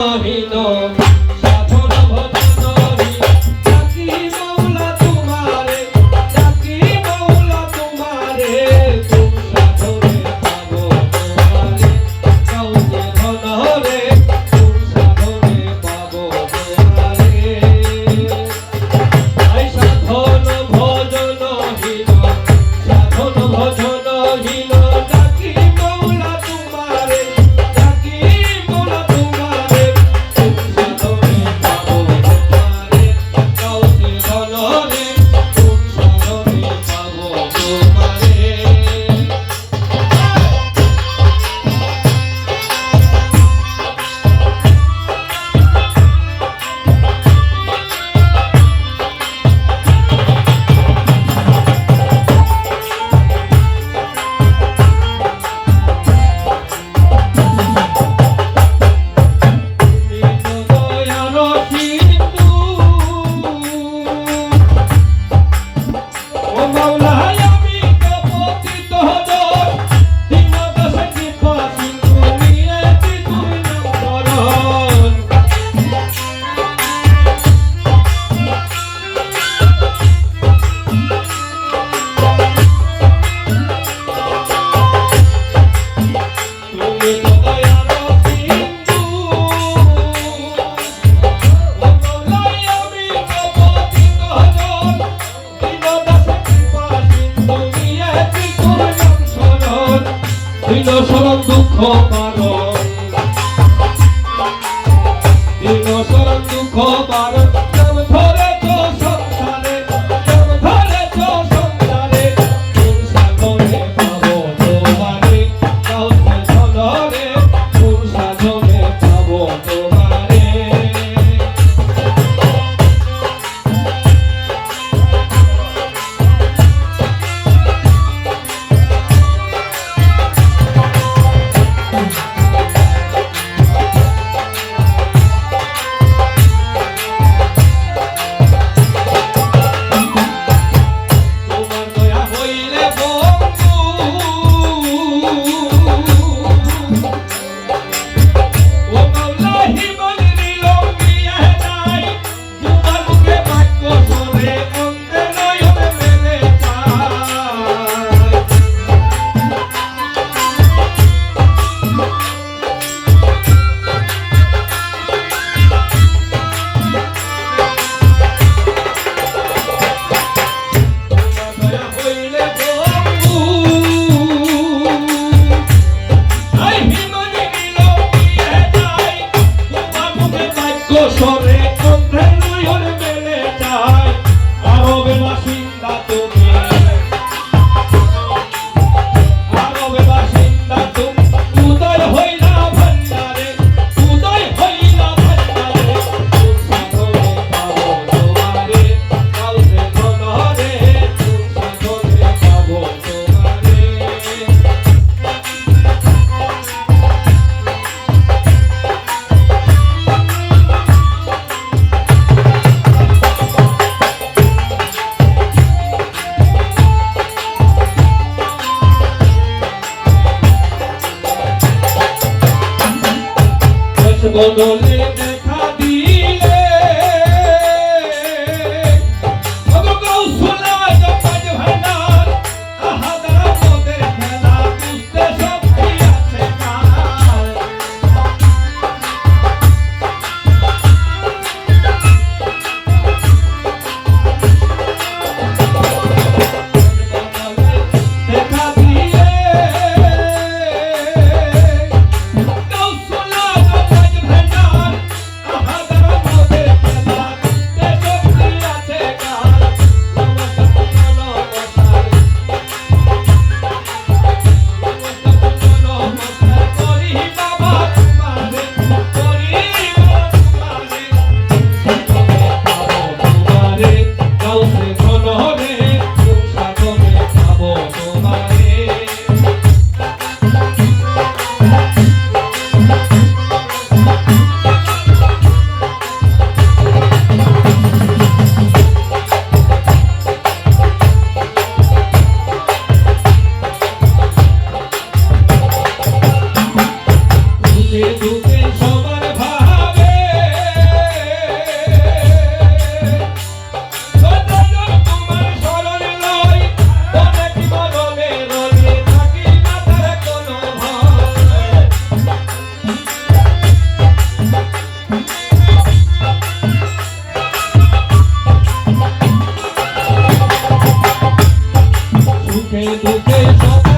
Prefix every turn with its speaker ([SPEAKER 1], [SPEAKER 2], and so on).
[SPEAKER 1] Vino হইল শরণ দুঃখ পারণ। দিন শরণ দুঃখ পারণ। Cuando le no, no. Okay, okay.